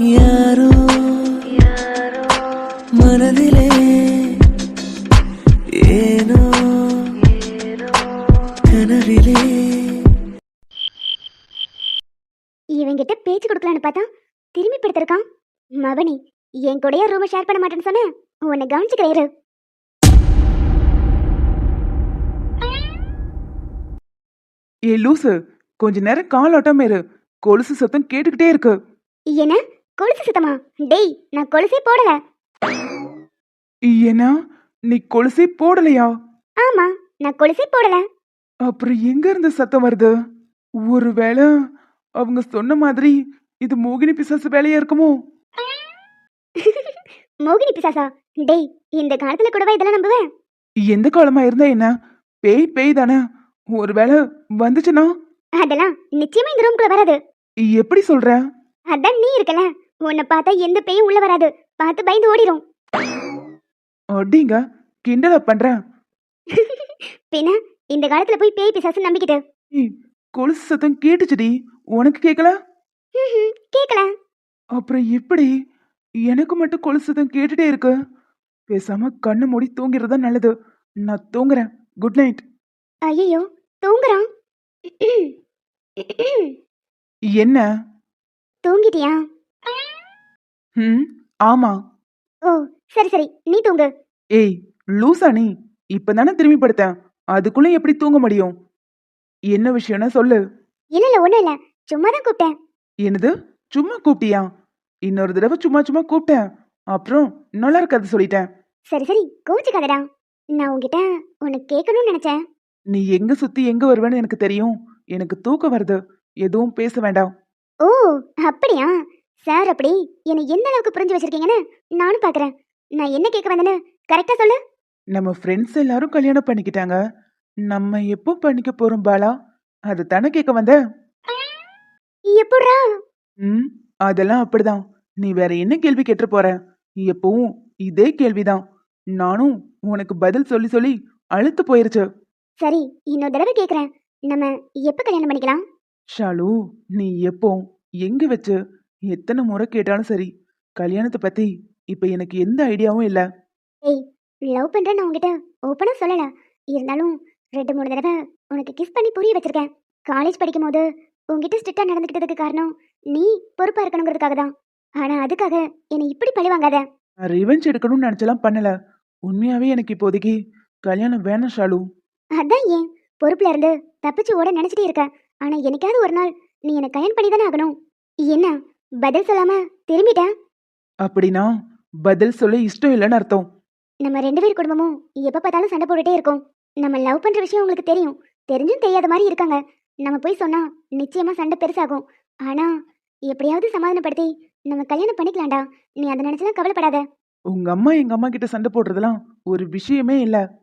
யாரோ மனதிலே ஏனோ கனவிலே. இவங்கிட்ட பேச்சு கொடுக்கலான்னு பார்த்தா திரும்பி படுத்திருக்கான். மவனி என் கூடயே ரூமை ஷேர் பண்ண மாட்டேன்னு சொன்ன உன்னை கவனிச்சுக்கிறேரு ஏ லூசு கொஞ்ச நேரம் காலாட்டம் இரு. கொலுசு சத்தம் கேட்டுக்கிட்டே இருக்கு. என்ன? கொலுசு சுத்தமா? டேய் நான் கொலுசே போடல. ஏன்னா நீ கொலுசே போடலையா? ஆமா நான் கொலுசே போடல. அப்புறம் எங்க இருந்து சத்தம் வருது? ஒருவேளை அவங்க சொன்ன மாதிரி இது மோகினி பிசாசு வேலையா இருக்குமோ? மோகினி பிசாசா? டேய் இந்த காலத்துல கூடவா இதெல்லாம் நம்புவேன்? எந்த காலமா இருந்தா என்ன? பேய் பேய் தானே. ஒருவேளை வந்துச்சுன்னா? அதெல்லாம் நிச்சயமா இந்த ரூம்குள்ள வராது. எப்படி சொல்ற? அதான் நீ இருக்கல. உன்னை பார்த்தா எந்த பேயும் உள்ள வராது. பார்த்து பயந்து ஓடிரும். அடிங்க கிண்டலா பண்றேன். பின்ன இந்த காலத்துல போய் பேய் பிசாசு நம்பிக்கிட்டு. கொலுசு சத்தம் கேட்டுச்சுடி. உனக்கு கேட்கல கேக்கல. அப்புறம் எப்படி? எனக்கு மட்டும் கொலுசு சத்தம் கேட்டுட்டே இருக்கு. பேசாம கண்ணு மூடி தூங்கிறது தான் நல்லது. நான் தூங்குறேன். குட் நைட் ஐயோ தூங்குறான். என்ன? தூங்கிட்டியா? ம் ஆமா. ஓ சரி சரி. நீ தூங்கு. ஏய் லூசா நீ. இப்பதானே திரும்பி படுத்தேன். அதுக்குள்ள எப்படி தூங்க முடியும்? என்ன விஷயம்னா சொல்லு. இல்ல இல்ல ஒண்ணும் இல்ல. சும்மா தான் கூப்பிட்டேன். என்னது? சும்மா கூப்பிட்டியா? இன்னொரு தடவை சும்மா சும்மா கூப்பிட்டேன். அப்புறம் நல்லா இருக்காது சொல்லிட்டேன். சரி சரி. கோச்சுக்காதடா நான் உன்கிட்ட உன்னை கேட்கணும்னு நினைச்சேன். நீ எங்க சுத்தி எங்க வருவேன்னு எனக்கு தெரியும். எனக்கு தூக்கம் வருது. எதுவும் பேச வேண்டாம். ஓ அப்படியா? சார் அப்படி என்னை எந்த அளவுக்கு புரிஞ்சு வச்சிருக்கீங்கன்னு நானும் பாக்குறேன். நான் என்ன கேட்க வந்தேன்னு கரெக்டா சொல்லு. நம்ம ஃப்ரெண்ட்ஸ் எல்லாரும் கல்யாணம் பண்ணிக்கிட்டாங்க. நம்ம எப்போ பண்ணிக்க போறோம் பாலா? அது தானே கேட்க வந்த? எப்படிரா ம் அதெல்லாம் அப்படிதான். நீ வேற என்ன கேள்வி கேட்டு போற? எப்பவும் இதே கேள்விதான். நானும் உனக்கு பதில் சொல்லி சொல்லி அழுத்து போயிருச்சு. சரி இன்னொரு தடவை கேக்குறேன். நம்ம எப்ப கல்யாணம் பண்ணிக்கலாம்? ஷாலு நீ எப்போ? எங்க வச்சு? எத்தனை முறை கேட்டாலும் சரி கல்யாணத்தை பத்தி இப்ப எனக்கு எந்த ஐடியாவும் இல்ல. ஏய் லவ் பண்றேன் நான் உங்ககிட்ட ஓப்பனா சொல்லல. இருந்தாலும் ரெண்டு மூணு தடவை உனக்கு கிஸ் பண்ணி புரிய வச்சிருக்கேன். காலேஜ் படிக்கும் போது உங்ககிட்ட ஸ்ட்ரிக்டா நடந்துக்கிட்டதுக்கு காரணம் நீ பொறுப்பா இருக்கணுங்கிறதுக்காக தான். ஆனா அதுக்காக என்னை இப்படி பழி வாங்காத. நான் ரிவெஞ்ச் எடுக்கணும்னு நினைச்செல்லாம் பண்ணல. உண்மையாவே எனக்கு இப்போதைக்கு கல்யாணம் வேணாம் ஷாலு. அதான் ஏன்? பொறுப்புல இருந்து தப்பிச்சு ஓட நினைச்சிட்டே இருக்க. ஆனா என்னைக்காவது ஒரு நாள் நீ என்னை கல்யாணம் பண்ணி தானே ஆகணும். என்ன? பதில் சொல்லாம திரும்பிட்டேன். அப்படின்னா பதில் சொல்ல இஷ்டம் இல்லைன்னு அர்த்தம். நம்ம ரெண்டு பேர் குடும்பமும் எப்ப பார்த்தாலும் சண்டை போட்டுட்டே இருக்கோம். நம்ம லவ் பண்ற விஷயம் உங்களுக்கு தெரியும். தெரிஞ்சும் தெரியாத மாதிரி இருக்காங்க. நம்ம போய் சொன்னா நிச்சயமா சண்டை பெருசாகும். ஆனா எப்படியாவது சமாதானப்படுத்தி நம்ம கல்யாணம் பண்ணிக்கலாம்டா. நீ அதை நினைச்சலாம் கவலைப்படாத. உங்க அம்மா எங்க அம்மா கிட்ட சண்டை போடுறதெல்லாம் ஒரு விஷயமே இல்ல.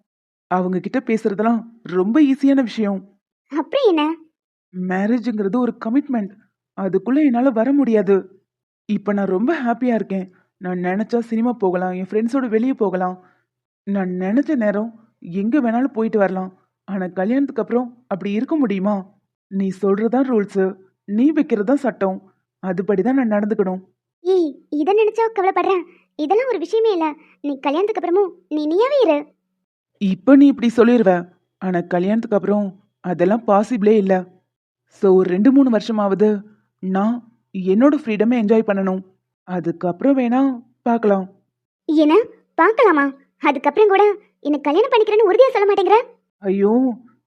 அவங்க கிட்ட பேசுறதெல்லாம் ரொம்ப ஈஸியான விஷயம். அப்படி என்ன? மேரேஜுங்கிறது ஒரு கமிட்மெண்ட் அதுக்குள்ள என்னால வர முடியாது. இப்ப நான் ரொம்ப ஹாப்பியா இருக்கேன். நான் நினைச்சா சினிமா போகலாம் என் ஃப்ரெண்ட்ஸோட வெளியே போகலாம். நான் நினைச்ச நேரம் எங்க வேணாலும் போயிட்டு வரலாம். ஆனா கல்யாணத்துக்கு அப்புறம் அப்படி இருக்க முடியுமா? நீ சொல்றதா ரூல்ஸ் நீ வைக்கிறதா சட்டம். அதுபடிதான் நான் நடந்துக்கணும். ஏய் இதை நினைச்சா கவலைப்படுறேன். இதெல்லாம் ஒரு விஷயமே இல்ல. நீ கல்யாணத்துக்கு அப்புறமும் நீ நீயாவே இரு. இப்போ நீ இப்படி சொல்லிடுவ ஆனா கல்யாணத்துக்கு அப்புறம் அதெல்லாம் பாசிபிளே இல்ல. ஸோ ஒரு ரெண்டு மூணு வருஷமாவது நான் என்னோட ஃப்ரீடமை என்ஜாய் பண்ணணும். அதுக்கப்புறம் வேணா பார்க்கலாம். என்ன பார்க்கலாமா? அதுக்கப்புறம் கூட என்ன கல்யாணம் பண்ணிக்கிறேன்னு உறுதியா சொல்ல மாட்டேங்கிற? ஐயோ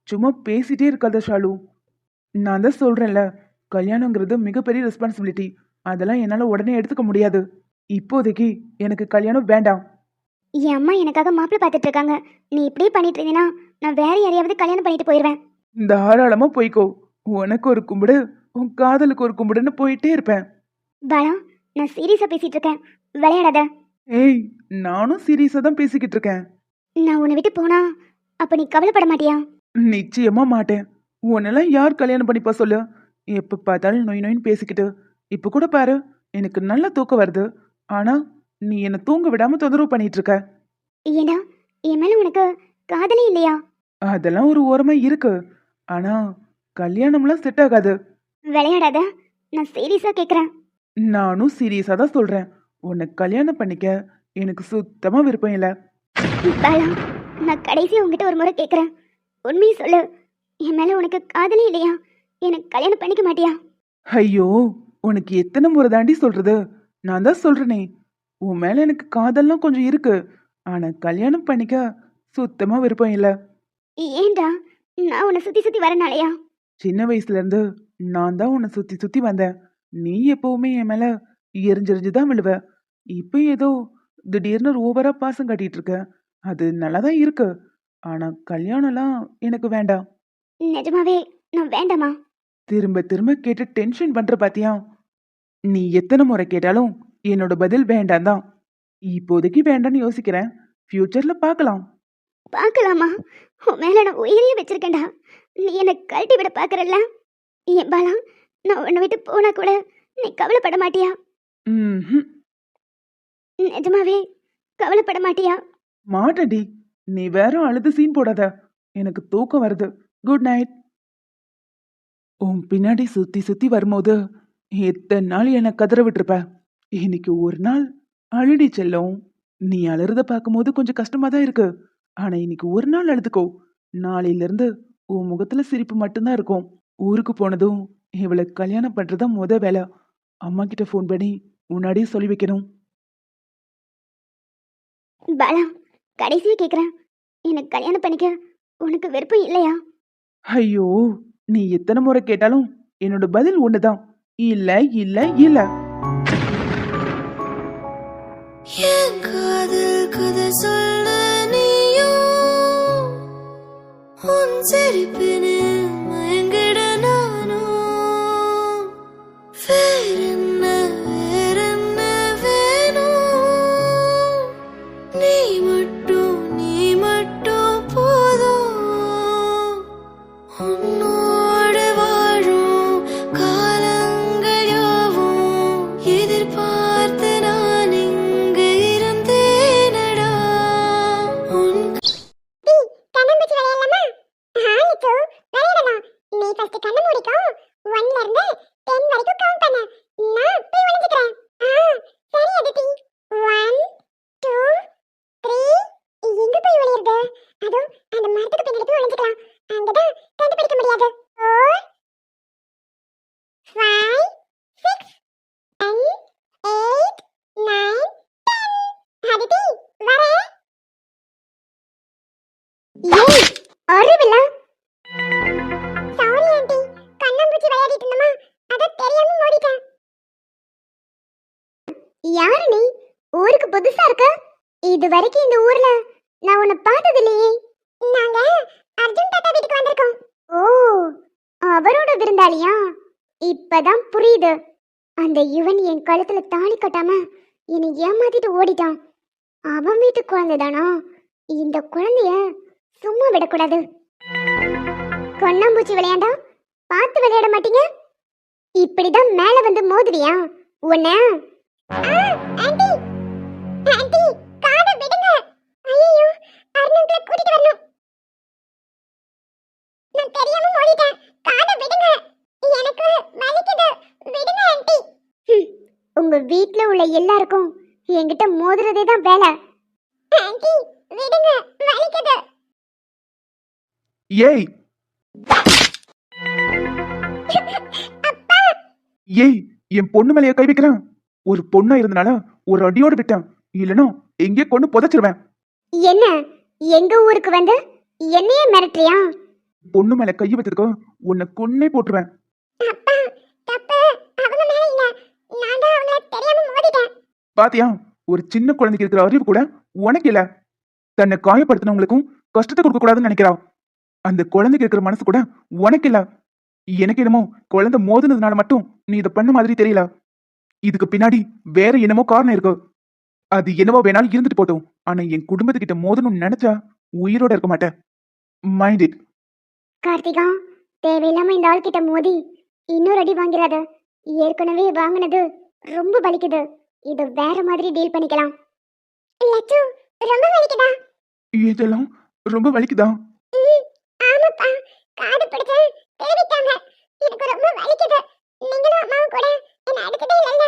சும்மா பேசிட்டே இருக்காத ஷாலு. நான் தான் சொல்றேன்ல கல்யாணங்கிறது மிகப்பெரிய ரெஸ்பான்சிபிலிட்டி அதெல்லாம் என்னால் உடனே எடுத்துக்க முடியாது. இப்போதைக்கு எனக்கு கல்யாணம் வேண்டாம். என் அம்மா எனக்காக மாப்பிள்ளை பார்த்துட்டு இருக்காங்க. நீ இப்படியே பண்ணிட்டு இருந்தீங்கன்னா நான் வேற யாரையாவது கல்யாணம் பண்ணிட்டு போயிடுவேன் தாராளமா போய்க்கோ. உனக்கு ஒரு கும்பிடு உன் காதலுக்கு ஒரு கும்பிடுன்னு போயிட்டே இருப்பேன். பாலா நான் சீரியஸா பேசிட்டு இருக்கேன். விளையாடாத. ஏய் நானும் சீரியஸா தான் பேசிக்கிட்டு இருக்கேன். நான் உன்னை விட்டு போனா அப்ப நீ கவலைப்பட மாட்டியா? நிச்சயமா மாட்டேன். உன்னெல்லாம் யார் கல்யாணம் பண்ணிப்பா சொல்லு. எப்ப பார்த்தாலும் நொய் நொயின்னு பேசிக்கிட்டு இப்ப கூட பாரு எனக்கு நல்ல தூக்கம் வருது. ஆனா நீ என்ன தூங்க விடாம தொந்தரவு பண்ணிட்டு இருக்க. ஏண்டா என் மேல உனக்கு காதலே இல்லையா? அதெல்லாம் ஒரு ஓரமா இருக்கு. ஆனா கல்யாணம்லாம் செட் ஆகாது. விளையாடாத. நான் சீரியஸா கேக்குறேன். நானும் சீரியஸாக தான் சொல்கிறேன் உன்னை கல்யாணம் பண்ணிக்க எனக்கு சுத்தமாக விருப்பம் இல்லை. பாலா நான் கடைசி உங்ககிட்ட ஒரு முறை கேட்குறேன் உண்மையை சொல்லு. என் மேலே உனக்கு காதலே இல்லையா? எனக்கு கல்யாணம் பண்ணிக்க மாட்டியா? ஐயோ உனக்கு எத்தனை முறை தாண்டி சொல்கிறது நான் தான் சொல்கிறேனே உன் மேலே எனக்கு காதல்லாம் கொஞ்சம் இருக்கு. ஆனால் கல்யாணம் பண்ணிக்க சுத்தமாக விருப்பம் இல்லை. ஏன்டா நான் உன்னை சுற்றி சுற்றி வரனாலையா சின்ன வயசுலேருந்து நான் தான் உன்னை சுற்றி சுற்றி வந்தேன். நீ எப்பவுமே என் மேலே எரிஞ்செறிஞ்சு தான் விழுவ. இப்போ ஏதோ திடீர்னு ஓவராக பாசம் காட்டிட்டு இருக்க. அது நல்லா தான் இருக்கு ஆனால் கல்யாணம்லாம் எனக்கு வேண்டாம். நிஜமாவே? நான் வேண்டாமா? திரும்ப திரும்ப கேட்டு டென்ஷன் பண்ற பாத்தியா? நீ எத்தனை முறை கேட்டாலும் என்னோட பதில் வேண்டாம் தான். இப்போதைக்கு வேண்டாம்னு யோசிக்கிறேன். ஃபியூச்சர்ல பார்க்கலாம் பார்க்கலாமா உன் மேலே நான் உயிரையே வச்சிருக்கேன்டா. நீ என்னை கழட்டி விட பார்க்குறல்ல என் பாலா நான் உன்னை விட்டு போனா கூட நீ கவலைப்பட மாட்டியா. நிஜமாவே கவலைப்பட மாட்டியா? மாட்டடி நீ வேற அழுது சீன் போடாத. எனக்கு தூக்கம் வருது. குட் நைட் உன் பின்னாடி சுத்தி சுத்தி வரும்போது எத்தனை நாள் என்னை கதற விட்டுருப்ப. இன்னைக்கு ஒரு நாள் அழுடி செல்லும். நீ அழுறத பார்க்கும்போது கொஞ்சம் கஷ்டமா தான் இருக்கு. ஆனா இன்னைக்கு ஒரு நாள் அழுதுக்கோ. நாளையில இருந்து உன் முகத்துல சிரிப்பு மட்டும்தான் இருக்கும். ஊருக்கு போனதும் இவளை கல்யாணம் பண்றதா முத வேலை. அம்மா கிட்ட ஃபோன் பண்ணி முன்னாடியே சொல்லி வைக்கணும். பாலா கடைசியாக கேட்குறேன் எனக்கு கல்யாணம் பண்ணிக்க உனக்கு விருப்பம் இல்லையா? ஐயோ நீ எத்தனை முறை கேட்டாலும் என்னோட பதில் ஒண்ணுதான். இல்ல இல்ல இல்ல. காதல் கதை city been புதுசா இருக்க. இது வரைக்கும் இந்த ஊர்ல நான் உன்னை பார்த்தது இல்லையே. நாங்க அர்ஜுன் தாத்தா வீட்டுக்கு வந்திருக்கோம். ஓ அவரோட விருந்தாளியா? இப்பதான் புரியுது. அந்த யுவன் என் கழுத்துல தாலி கட்டாம என்னை ஏமாத்திட்டு ஓடிட்டான். அவன் வீட்டு குழந்தைதானா? இந்த குழந்தைய சும்மா விடக்கூடாது. கொண்ணாம்பூச்சி விளையாண்டா? பார்த்து விளையாட மாட்டீங்க? இப்படிதான் மேல வந்து மோதுவியா? உன்ன ஆண்டி! உங்க வீட்ல உள்ள எல்லாருக்கும் என்கிட்ட மோதுறதே தான் வேலை. ஆண்டி விடுங்க. வலிக்குது. ஏய். ஏய் என் பொண்ணு மேலேயே கை வைக்கிறேன்? ஒரு பொண்ணா இருந்தனால ஒரு அடியோட விட்டேன். இல்லனா எங்கே கொண்டு புதைச்சிருவேன். என்ன? எங்க ஊருக்கு வந்து என்னையே மிரட்டுறியா? பொண்ணு மேல கை வச்சதுக்கு உன்னை கொன்னே போட்டுருவேன். பாத்தியா ஒரு சின்ன குழந்தைக்கு இருக்கிற அறிவு கூட உனக்கு இல்ல. தன்னை காயப்படுத்தினவங்களுக்கும் கஷ்டத்தை கொடுக்க கூடாதுன்னு நினைக்கிறா. அந்த குழந்தைக்கு இருக்கிற மனசு கூட உனக்கு இல்ல. எனக்கு என்னமோ குழந்தை மோதுனதுனால மட்டும் நீ இதை பண்ண மாதிரி தெரியல. இதுக்கு பின்னாடி வேற என்னமோ காரணம் இருக்கு. அது என்னவோ வேணாலும் இருந்துட்டு போட்டும். ஆனா என் குடும்பத்துக்கிட்ட மோதணும்னு நினைச்சா உயிரோட இருக்க மாட்டேன். மைண்ட் இட் கார்த்திகா தேவையில்லாம இந்த ஆள்கிட்ட மோதி இன்னொரு அடி வாங்கிறாத. ஏற்கனவே வாங்கினது ரொம்ப வலிக்குது. இது வேற மாதிரி டீல் பண்ணிக்கலாம். லட்சு ரொம்ப வலிக்குதா? இதெல்லாம் ரொம்ப வலிக்குதா? ஆமாப்பா. காது பிடிச்சு தெரிவித்தாங்க எனக்கு ரொம்ப வலிக்குது. நீங்களும் அம்மாவும் கூட என்ன அடிக்கதே இல்லைல்ல.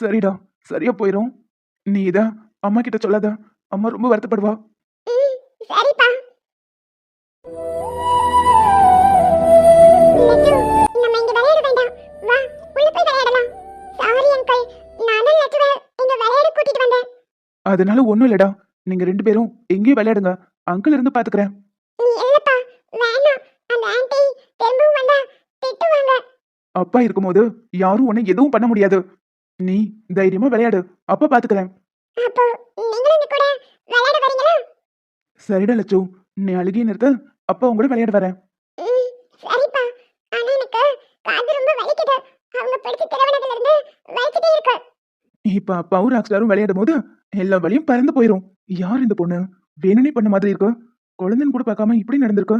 சரிடா சரியா போயிரும். நீ இத அம்மா கிட்ட சொல்லாத. அம்மா ரொம்ப வருத்தப்படுவா. சரிப்பா. அதனால ஒண்ணும் இல்லடா. நீங்க ரெண்டு பேரும் எங்கேயும் விளையாடுங்க. அங்கிள் இருந்து பாத்துக்கிறேன். அப்பா இருக்கும்போது யாரும் உன்னை எதுவும் பண்ண முடியாது. நீ தைரியமா விளையாடு. அப்பா பாத்துக்கிறேன். சரிடா லட்சு நீ அழுகிய நிறுத்த. அப்பா உங்க கூட விளையாட வரேன். சரிப்பா. ஆனா எனக்கு காது ரொம்ப வலிக்குது. அவங்க பிடிச்ச திருவனத்துல இருந்து வலிக்கிட்டே இருக்கு. இப்ப அப்பாவும் ராக்ஸ்டாரும் விளையாடும் போது எல்லா வழியும் பறந்து போயிரும். யார் இந்த பொண்ணு? வேணும்னே பண்ண மாதிரி இருக்கு. குழந்தைன்னு கூட பார்க்காம இப்படி நடந்திருக்கு.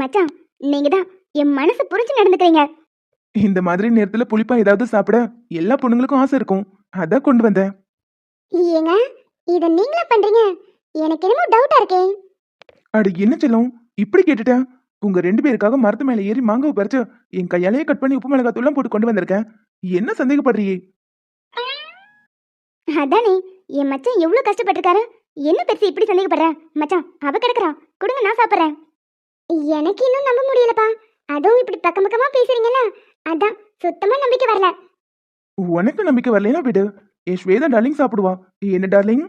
மச்சான் நீங்க தான் என் மனசு புரிஞ்சு நடந்துக்கிறீங்க. இந்த மாதிரி நேரத்துல புளிப்பா ஏதாவது சாப்பிட எல்லா பொண்ணுங்களுக்கும் ஆசை இருக்கும். அதான் கொண்டு வந்தேன் ஏங்க இத நீங்களா பண்றீங்க? எனக்கு என்னமோ டவுட்டா இருக்கே. அட என்ன செல்லம்? இப்படி கேட்டுட்டேன் உங்க ரெண்டு பேருக்காக மரத்து மேல ஏறி மாங்காவை பறிச்சு என் கையாலேயே கட் பண்ணி உப்பு மிளகாத்தூள்லாம் போட்டு கொண்டு வந்திருக்கேன் என்ன சந்தேகப்படுறியே அதானே என் மச்சான் எவ்வளவு கஷ்டப்பட்டிருக்காரு. என்ன பெருசு இப்படி சந்தேகப்படுற? மச்சான் அவ கிடக்குறா. கொடுங்க நான் சாப்பிட்றேன். எனக்கு இன்னும் நம்ப முடியலப்பா. அதுவும் இப்படி பக்கம் பக்கமா பேசுறீங்கல்ல. அதான் சுத்தமா நம்பிக்கை வரல. உனக்கு நம்பிக்கை வரலைன்னா விடு. என் ஸ்வேதா டார்லிங் சாப்பிடுவா. என்ன டார்லிங்?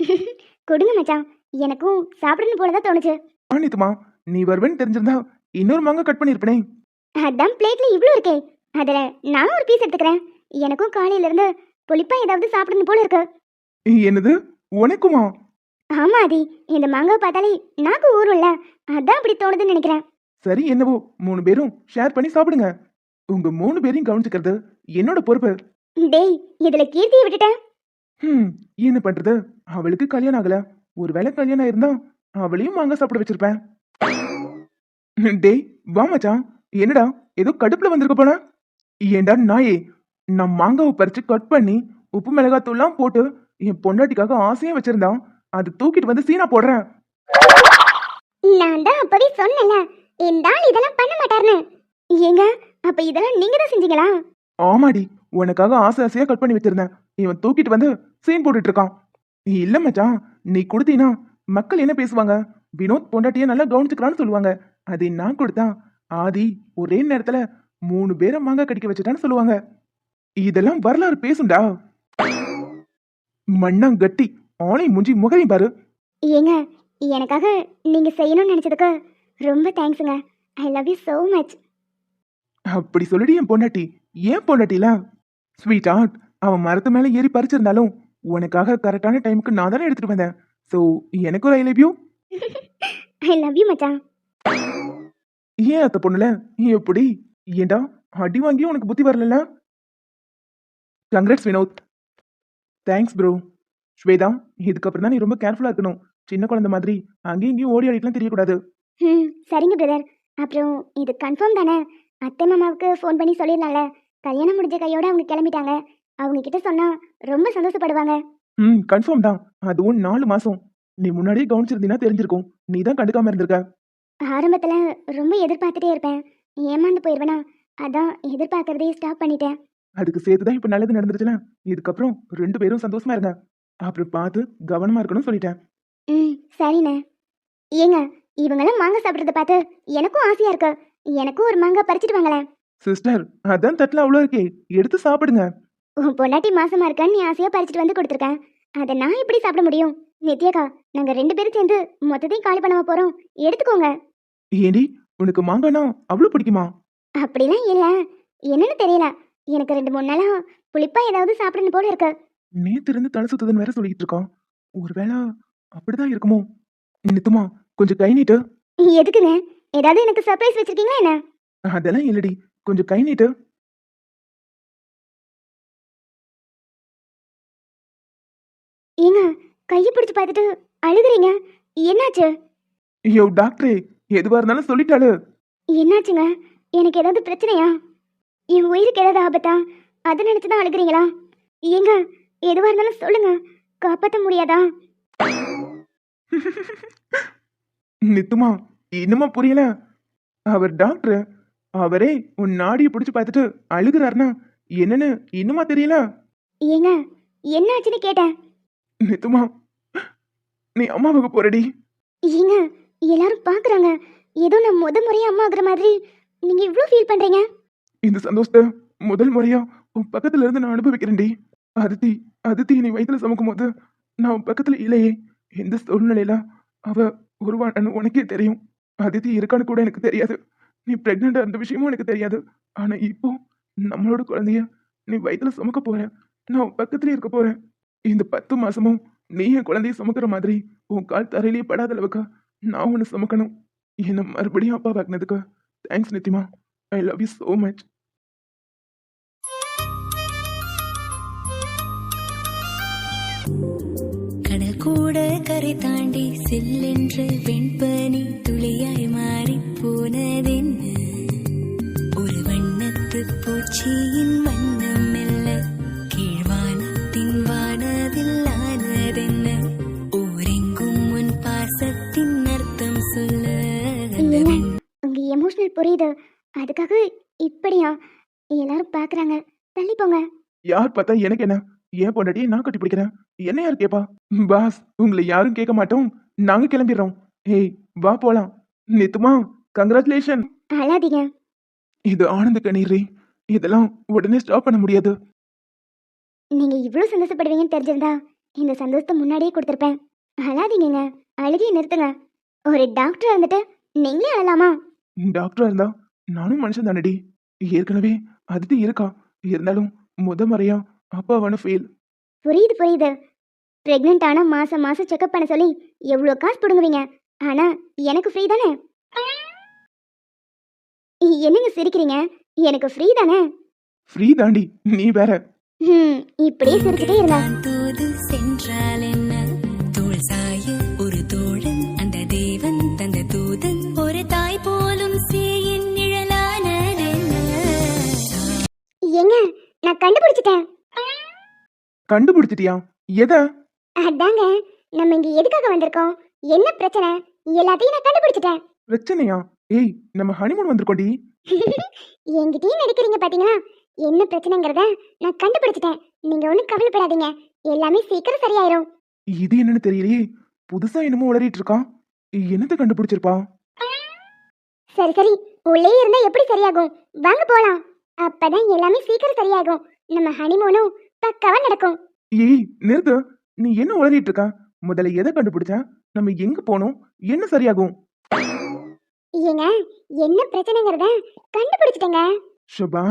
கொடுங்க மச்சான். எனக்கும் சாப்பிடணும் போலதான் தோணுச்சு. ஆனித்துமா நீ வருவேன்னு தெரிஞ்சிருந்தா இன்னொரு மாங்காய் கட் பண்ணிருப்பனே அதான் பிளேட்ல இவ்ளோ இருக்கே. அதுல நான் ஒரு பீஸ் எடுத்துக்கிறேன். எனக்கும் காலையில இருந்து புளிப்பா ஏதாவது சாப்பிடணும் போல இருக்கு. என்னது? உனக்குமா? ஆமா ஆதி. இந்த மாங்காவை பார்த்தாலே நாக்கு ஊறும்ல அதான் அப்படி தோணுதுன்னு நினைக்கிறேன். சரி என்னவோ மூணு பேரும் ஷேர் பண்ணி சாப்பிடுங்க. உங்க மூணு பேரையும் கவனிச்சுக்கிறது என்னோட பொறுப்பு. டேய் இதுல கீர்த்தியை விட்டுட்டேன் ஹம் என்ன பண்றது? அவளுக்கு கல்யாணம் ஆகல. ஒருவேளை கல்யாணம் இருந்தா அவளையும் மாங்காய் சாப்பிட வச்சிருப்பேன். டேய் வா மச்சான். என்னடா ஏதோ கடுப்புல வந்திருக்க போன ஏண்டா நாயே நான் மாங்காவை பறிச்சு கட் பண்ணி உப்பு மிளகாத்தூள்லாம் போட்டு என் பொண்டாட்டிக்காக ஆசையா வச்சிருந்தான். அது தூக்கிட்டு வந்து சீனா போடுறேன். நான் தான் அப்பவே சொன்னேன்ல இந்த ஆள் இதெல்லாம் பண்ண மாட்டாருன்னு ஏங்க அப்ப இதெல்லாம் நீங்க தான் செஞ்சீங்களா? ஆமாடி உனக்காக ஆசை ஆசையா கட் பண்ணி வச்சிருந்தேன். இவன் தூக்கிட்டு வந்து சீன் போட்டுட்டு இருக்கான். இல்ல மச்சான் நீ கொடுத்தீனா மக்கள் என்ன பேசுவாங்க? வினோத் பொண்டாட்டிய நல்லா கவனிச்சுக்கிறான்னு சொல்லுவாங்க. அதை நான் கொடுத்தா ஆதி ஒரே நேரத்துல மூணு பேரை மாங்காய் கடிக்க வச்சுட்டான்னு சொல்லுவாங்க. இதெல்லாம் வரலாறு பேசும்டா. மண்ணாங் கட்டி ஆனை முஞ்சி முகரையும் பாரு. ஏங்க எனக்காக நீங்க செய்யணும்னு நினைச்சதுக்கு ரொம்ப தேங்க்ஸுங்க I love you so much அப்படி சொல்லிடு என் பொண்டாட்டி. ஏன் பொண்டாட்டில? ஸ்வீட் ஆர்ட் அவன் மரத்து மேல ஏறி பறிச்சிருந்தாலும் உனக்காக கரெக்டான டைமுக்கு நான் தானே எடுத்துட்டு வந்தேன். ஸோ எனக்கு ஒரு I love you I love you மச்சான். ஏன் அத்த பொண்ணுல? எப்படி? ஏண்டா? அடி வாங்கியும் உனக்கு புத்தி வரல congrats Vinod. Thanks bro Swetha இதுக்கப்புறம் தான் நீ ரொம்ப கேர்ஃபுல்லா இருக்கணும். சின்ன குழந்தை மாதிரி அங்கேயும் இங்கேயும் ஓடி ஆடிட்டுலாம் தெரியக்கூடாது. ம் சரிங்க பிரதர் அப்புறம் இது கன்ஃபார்ம் தானே? அத்தை மாமாவுக்கு ஃபோன் பண்ணி சொல்லிடலாம்ல கல்யாணம் முடிஞ்ச கையோட அவங்க கிளம்பிட்டாங்க. அவங்க கிட்ட சொன்னா ரொம்ப சந்தோஷப்படுவாங்க. ம் கன்ஃபார்ம் தான். அதுவும் நாலு மாசம். நீ முன்னாடியே கவனிச்சிருந்தீன்னா தெரிஞ்சிருக்கும். நீ தான் கண்டுக்காம இருந்திருக்க. ஆரம்பத்துல ரொம்ப எதிர்பார்த்துட்டே இருப்பேன். ஏமாந்து போயிடுவேனா அதான் எதிர்பார்க்கறதே ஸ்டாப் பண்ணிட்டேன். அதுக்கு சேர்த்து தான் இப்போ நல்லது நடந்துருச்சுல? இதுக்கப்புறம் ரெண்டு பேரும் சந்தோஷமா இருங்க. அப்புறம் பார்த்து கவனமா இருக்கணும்னு சொல்லிட்டேன். ம் சரிண்ணே. ஏங்க இவங்கெல்லாம் மாங்காய் சாப்பிட்றத பார்த்து எனக்கும் ஆசையா இருக்கு. எனக்கும் ஒரு மாங்காய் பறிச்சிட்டு வாங்களேன். சிஸ்டர் அதான் தட்டில் அவ்வளோ இருக்கே. எடுத்து சாப்பிடுங்க. உன் பொண்டாட்டி மாசமா இருக்கான்னு நீ ஆசையா பறிச்சிட்டு வந்து கொடுத்துருக்கேன். அதை நான் எப்படி சாப்பிட முடியும்? நித்யாக்கா நாங்க ரெண்டு பேரும் சேர்ந்து மொத்தத்தையும் காலி பண்ண போறோம். எடுத்துக்கோங்க. ஏண்டி உனக்கு மாங்கானா அவ்வளோ பிடிக்குமா? அப்படிலாம் இல்ல. என்னன்னு தெரியல. எனக்கு ரெண்டு மூணு நாளா புளிப்பா ஏதாவது சாப்பிடணும் போல இருக்கு. நேத்து இருந்து தலை சுத்துதுன்னு வேற சொல்லிட்டு இருக்கான். ஒருவேளை அப்படிதான் இருக்குமோ? நித்துமா கொஞ்சம் கை நீட்டு. எதுக்குங்க? ஏதாவது எனக்கு சர்ப்ரைஸ் வச்சிருக்கீங்களா என்ன? அதெல்லாம் இல்லடி. கொஞ்சம் கை நீட்டு. ஏங்க கையை பிடிச்சு பார்த்துட்டு அழுகுறீங்க. என்னாச்சு? ஐயோ டாக்டரே எதுவா இருந்தாலும் சொல்லிட்டாளு. என்னாச்சுங்க? எனக்கு ஏதாவது பிரச்சனையா? என் உயிருக்கு ஏதாவது ஆபத்தா? அதை நினைச்சு தான் அழுகுறீங்களா? ஏங்க எதுவா இருந்தாலும் சொல்லுங்க. காப்பாற்ற முடியாதா? நித்துமா இன்னுமா புரியல? அவர் டாக்டர் அவரே உன் நாடியை பிடிச்சு பார்த்துட்டு அழுகுறாருன்னா என்னன்னு இன்னுமா தெரியல? ஏங்க என்ன ஆச்சுன்னு கேட்டேன். நித்துமா நீ அம்மாவுக்கு போறடி. ஏங்க எல்லாரும் பாக்குறாங்க ஏதோ நான் முத முறையா அம்மா ஆகுற மாதிரி. நீங்க இவ்ளோ ஃபீல் பண்றீங்க? இந்த சந்தோஷத்தை முதல் முறையா உன் பக்கத்துல இருந்து நான் அனுபவிக்கிறேன்டி. அதித்தி அதித்தி நீ வயித்துல சுமக்கும் போது நான் உன் பக்கத்துல இல்லையே. எந்த சூழ்நிலையில அவ உருவானு உனக்கே தெரியும். அதித்தி இருக்கான்னு கூட எனக்கு தெரியாது. நீ பிரெக்னெண்டா இருந்த விஷயமும் எனக்கு தெரியாது. ஆனா இப்போ நம்மளோட குழந்தைய நீ வயித்துல சுமக்க போற. நான் உன் இருக்க போறேன். இந்த பத்து மாசமும் நீ என் குழந்தைய சுமக்கிற மாதிரி உன் கால் தரையிலேயே படாத அளவுக்கு நான் உன்னை சுமக்கணும். என்னை மறுபடியும் அப்பா வாங்கினதுக்கு thanks Nithima. I love you so much கூட கரை தாண்டி செல்லென்று வெண்பனி துளியாய் மாறி போனதென்ன ஒரு வண்ணத்து பூச்சியின் வண்ணம் மெல்ல கீழ்வானத்தின் வானவில் ஆனதென்ன. ஊரெங்கும் உன் பாசத்தின் அர்த்தம் சொல்ல உங்க எமோஷனல் புரியுது. அதுக்காக இப்படியா? எல்லாரும் பாக்குறாங்க. தள்ளி போங்க. யார் பார்த்தா எனக்கு என்ன? ஏன் பொண்டாட்டியை நான் கட்டி பிடிக்கிறேன் என்ன யார் கேப்பா? பாஸ் உங்களை யாரும் கேட்க மாட்டோம். நாங்க கிளம்பிடுறோம். ஏய் வா போலாம். நித்துமா கங்க்ராச்சுலேஷன் அழாதீங்க. இது ஆனந்த கண்ணீரே. இதெல்லாம் உடனே ஸ்டாப் பண்ண முடியாது. நீங்க இவ்ளோ சந்தோஷப்படுவீங்கன்னு தெரிஞ்சிருந்தா இந்த சந்தோஷத்தை முன்னாடியே கொடுத்துருப்பேன். அழாதீங்கங்க. அழுகையை நிறுத்துங்க. ஒரு டாக்டர் இருந்துட்டு நீங்களே அழலாமா? டாக்டரா இருந்தா நானும் மனுஷன் தானடி. ஏற்கனவே அதித்தி இருக்கா. இருந்தாலும் முத முறையா அப்பாவான ஃபெயில் புரியுது புரியுது. பிரெக்னென்ட் ஆனா மாசம் மாசம் செக்அப் பண்ண சொல்லி எவ்வளோ காசு பிடுங்குவீங்க. ஆனா எனக்கு ஃப்ரீ தானே? என்னங்க சிரிக்கிறீங்க? எனக்கு ஃப்ரீ தானே? ஃப்ரீ தாண்டி நீ வேற. ம் இப்படியே சிரிச்சுட்டே இருங்க நான் தூது சென்றால் என்ன? தோள் சாய ஒரு தோழன் அந்த தேவன் தந்த தூதன் ஒரு தாய் போலும் சேயின் நிழலானதென்ன ஏங்க நான் கண்டுபிடிச்சிட்டேன். கண்டுபிடிச்சிட்டியா? எதை? அதாங்க நம்ம இங்க எதுக்காக வந்திருக்கோம்? என்ன பிரச்சனை? எல்லாத்தையும் நான் கண்டுபிடிச்சிட்டேன். பிரச்சனையா? ஏய் நம்ம ஹனிமூன் வந்திருக்கோண்டி என்கிட்டயே நடிக்கிறீங்க பாத்தீங்களா? என்ன பிரச்சனைங்கிறத நான் கண்டுபிடிச்சிட்டேன். நீங்க ஒன்றும் கவலைப்படாதீங்க. எல்லாமே சீக்கிரம் சரியாயிரும். இது என்னன்னு தெரியலையே. புதுசா என்னமோ உளறிட்டு இருக்கான் என்னத்தை கண்டுபிடிச்சிருப்பா? சரி சரி. உள்ளே இருந்தா எப்படி சரியாகும்? வாங்க போலாம். அப்பதான் எல்லாமே சீக்கிரம் சரியாகும். நம்ம ஹனிமூனும் பக்காவா நடக்கும். ஏய் நிறுத்து. நீ என்ன உளறிட்டு இருக்க? முதல்ல எதை கண்டுபிடிச்ச? நம்ம எங்க போனோம்? என்ன சரியாகும்? ஏங்க என்ன பிரச்சனைங்கிறத கண்டுபிடிச்சிட்டேங்க. ஷபா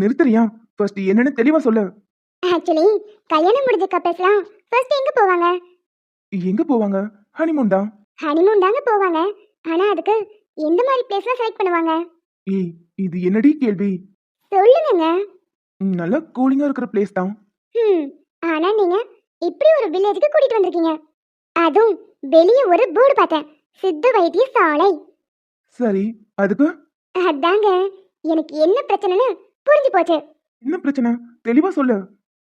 நிறுத்துறியா? ஃபர்ஸ்ட் என்னன்னு தெளிவா சொல்லு. ஆக்சுவலி கல்யாணம் முடிஞ்ச கப்பல்ஸ்லாம் ஃபர்ஸ்ட் எங்க போவாங்க? எங்க போவாங்க? ஹனிமூன் தான். ஹனிமூன் தாங்க போவாங்க. ஆனா அதுக்கு எந்த மாதிரி பிளேஸ்லாம் செலக்ட் பண்ணுவாங்க? ஏய் இது என்னடி கேள்வி? சொல்லுங்கங்க. ம், நல்லா கூலிங்கா இருக்கிற பிளேஸ் தான். ம் ஆனா நீங்க இப்படி ஒரு வில்லேஜுக்கு கூட்டிட்டு வந்திருக்கீங்க. அதுவும் வெளியே ஒரு போர்டு பார்த்தேன். சித்த வைத்திய சாலை. சரி அதுக்கு? அதாங்க. எனக்கு என்ன பிரச்சனைன்னு புரிஞ்சு போச்சு. என்ன பிரச்சனை? தெளிவா சொல்லு.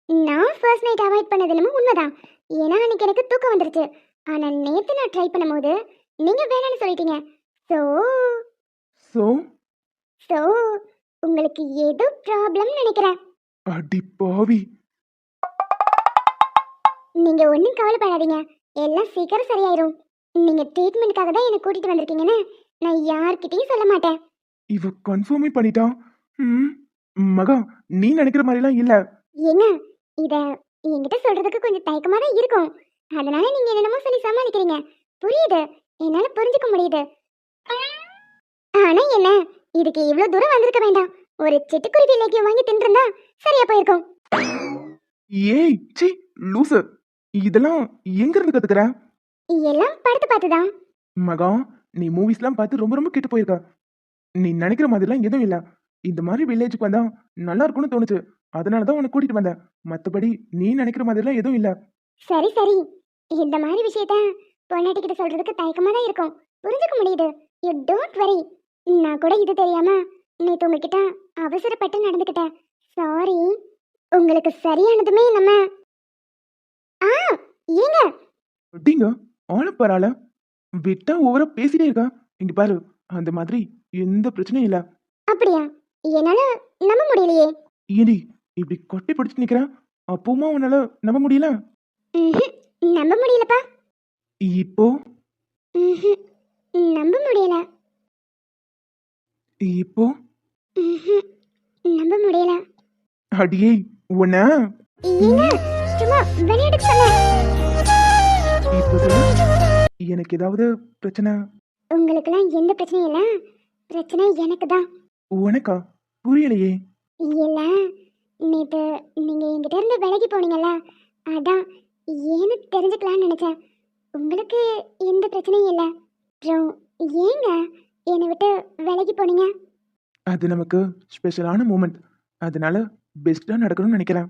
நான் ஃபர்ஸ்ட் நைட் அவாய்ட் பண்ணது என்னமோ உண்மைதான். ஏன்னா அன்னைக்கு எனக்கு தூக்கம் வந்துருச்சு. ஆனா நேத்து நான் ட்ரை பண்ணும்போது நீங்க வேணாம்னு சொல்லிட்டீங்க. ஸோ சோ ஸோ உங்களுக்கு ஏதோ ப்ராப்ளம் நினைக்கிறேன். அடி பாவி. நீங்க ஒன்றும் கவலைப்படாதீங்க. எல்லாம் சீக்கிரம் சரியாயிரும். நீங்க ட்ரீட்மெண்ட்காக தான் என்னை கூட்டிட்டு வந்திருக்கீங்கன்னு நான் யார்கிட்டயும் சொல்ல மாட்டேன். இவ கன்ஃபார்மே பண்ணிட்டா? ம் மகா நீ நினைக்கிற மாதிரிலாம் இல்ல. ஏங்க இத என்கிட்ட சொல்றதுக்கு கொஞ்சம் தயக்கமா தான் இருக்கும். அதனால நீங்க என்னென்னமோ சொல்லி சமாளிக்கிறீங்க. புரியுது. என்னால புரிஞ்சுக்க முடியுது. ஆனா என்ன இதுக்கு இவ்வளவு தூரம் வந்திருக்க வேண்டாம். ஒரு சிட்டுக்குருவி லேக்கியம் வாங்கி தின்றிருந்தா சரியா போயிருக்கும். ஏய் சி லூசு. இதெல்லாம் எங்க இருந்து கத்துக்கிற? எல்லாம் படுத்து பார்த்துதான். மகா நீ மூவிஸ்லாம் பார்த்து ரொம்ப ரொம்ப கெட்டு போயிருக்க. நீ நினைக்கிற மாதிரிலாம் எதுவும் இல்ல. இந்த மாதிரி வில்லேஜுக்கு வந்தா நல்லா இருக்கும்னு தோணுச்சு. அதனால தான் உன்னை கூட்டிட்டு வந்தேன். மத்தபடி நீ நினைக்கிற மாதிரிலாம் எதுவும் இல்ல. சரி சரி. இந்த மாதிரி விஷயத்த பொண்டாட்டிக்கிட்ட சொல்றதுக்கு தயக்கமா தான் இருக்கும். புரிஞ்சுக்க முடியுது. யூ டோன்ட் வரி நான் கூட இது தெரியாம நேத்து உங்ககிட்ட அவசரப்பட்டு நடந்துக்கிட்டேன். சாரி உங்களுக்கு சரியானதுமே நம்ம ஆ ஏங்க. அப்படிங்க ஆள பரவாயில்ல விட்டா ஓவரா பேசிட்டே இருக்கா? இங்க பாரு அந்த மாதிரி எந்த பிரச்சனையும் இல்ல. அப்படியா? என்னால நம்ப முடியலையே. ஏடி இப்படி கொட்டி பிடிச்சு நிக்கிற? அப்பவுமா உன்னால நம்ப முடியல. நம்ப முடியலப்பா. இப்போ. நம்ப முடியல. இப்போ. நம்ப முடியல. அடியே உன்ன? ஏங்க விளையாட்டுக்கு சொன்னேன் எனக்கு ஏதாவது பிரச்சனை? உங்களுக்கெல்லாம் எந்த பிரச்சனையும் இல்லை. பிரச்சனை எனக்கு தான். உனக்கா? புரியலையே. இல்லை. நேற்று நீங்கள் என்கிட்ட இருந்து விலகி போனீங்கல்ல அதான் ஏன்னு தெரிஞ்சுக்கலாம்னு நினச்சேன். உங்களுக்கு எந்த பிரச்சனையும் இல்லை. அப்புறம் ஏங்க என்னை விட்டு விலகி போனீங்க? அது நமக்கு ஸ்பெஷலான மூமெண்ட் அதனால பெஸ்ட்டாக நடக்கணும்னு நினைக்கிறேன்.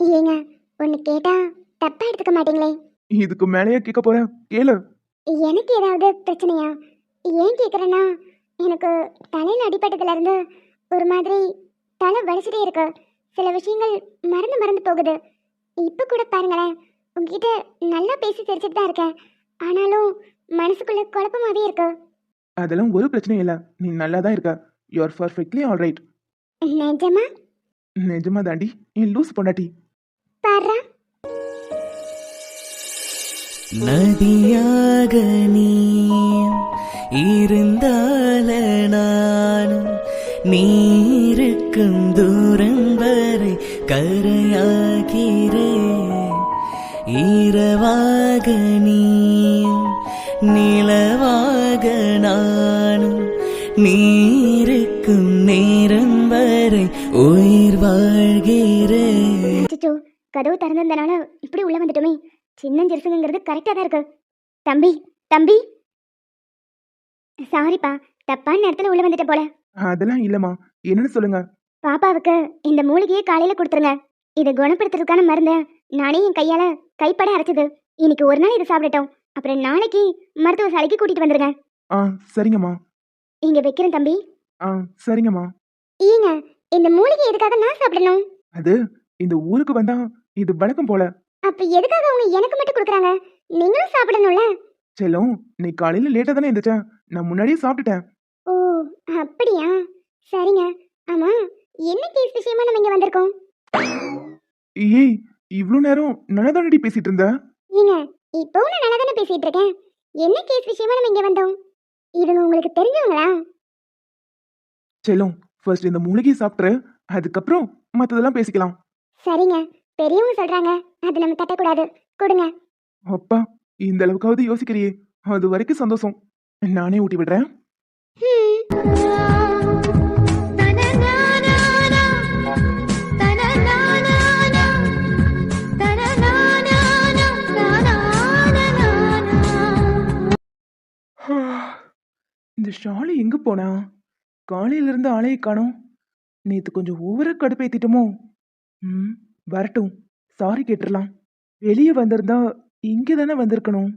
ஏங்க ஒன்று கேட்டால் தப்பாக எடுத்துக்க மாட்டீங்களே? இதுக்கு மேலேயே கேட்க போறேன் கேளு. எனக்கு ஏதாவது பிரச்சனையா? ஏன் கேட்குறேன்னா எனக்கு தலையில் அடிபட்டதுலேருந்து ஒரு மாதிரி தலை வலிச்சுட்டே இருக்கு. சில விஷயங்கள் மறந்து மறந்து போகுது. இப்போ கூட பாருங்களேன் உங்ககிட்ட நல்லா பேசி சிரிச்சிட்டு தான் இருக்கேன். ஆனாலும் மனசுக்குள்ள குழப்பமாவே இருக்கு. அதெல்லாம் ஒரு பிரச்சனையும் இல்லை. நீ நல்லா தான் இருக்க. You are perfectly all right நிஜமா? நிஜமா தாண்டி நீ லூஸ் பொண்டாட்டி. பாடுறா நதியாக நீ இருந்தால நானும் நீருக்கும் தூரம் வரை கரையாகிறே இரவாக நீ நிலவாக நானும் நீ கதவு திறந்திருந்தனால இப்படி உள்ள வந்துட்டோமே. சின்னஞ்சிறுசுங்கிறது கரெக்டாக தான் இருக்கு. தம்பி தம்பி. சாரிப்பா தப்பான நேரத்தில் உள்ள வந்துட்ட போல. அதெல்லாம் இல்லைம்மா. என்னன்னு சொல்லுங்க. பாப்பாவுக்கு இந்த மூலிகையை காலையில கொடுத்துருங்க. இதை குணப்படுத்துறதுக்கான மருந்த நானே என் கையால கைப்பட அரைச்சது. இன்னைக்கு ஒரு நாள் இதை சாப்பிடட்டும். அப்புறம் நாளைக்கு மருத்துவ சாலைக்கு கூட்டிட்டு வந்துருங்க. ஆ சரிங்கம்மா. இங்க வைக்கிறேன் தம்பி. ஆ சரிங்கம்மா. ஏங்க இந்த மூலிகை எதுக்காக நான் சாப்பிடணும்? அது இந்த ஊருக்கு வந்தா இது வழக்கம் போல. அப்ப எதுக்காக அவங்க எனக்கு மட்டும் கொடுக்குறாங்க? நீங்களும் சாப்பிடணும்ல? செல்லம் நீ காலையில லேட்டா தானே எந்திரிச்ச? நான் முன்னாடியே சாப்பிட்டுட்டேன். ஓ அப்படியா? சரிங்க. ஆமா என்ன கேஸ் விஷயமா நம்ம இங்க வந்திருக்கோம்? ஏய் இவ்வளோ நேரம் நல்லா தானடி பேசிட்டு இருந்த? ஏங்க இப்போ நான் நல்லா தானே பேசிட்டு இருக்கேன். என்ன கேஸ் விஷயமா நம்ம இங்க வந்தோம்? இவங்க உங்களுக்கு தெரிஞ்சவங்களா? செல்லம் ஃபர்ஸ்ட் இந்த மூலிகையை சாப்பிட்ரு அதுக்கப்புறம் மற்றதெல்லாம் பேசிக்கலாம். சரிங்க. பெரியவங்க சொல்றாங்க. அது நம்ம தட்டக்கூடாது. கொடுங்க. அப்பா இந்த அளவுக்காவது யோசிக்கிறியே. அது வரைக்கும் சந்தோஷம். நானே ஊட்டி விடுறேன். இந்த ஷாலு எங்க போனா? காலையில இருந்து ஆளையை காணோம். நேத்து கொஞ்சம் ஓவரா கடுப்பேத்திட்டோமோ. ம்? வரட்டும். சாரி கேட்டுடலாம் வெளியே வந்திருந்தா இங்கே தானே வந்திருக்கணும்.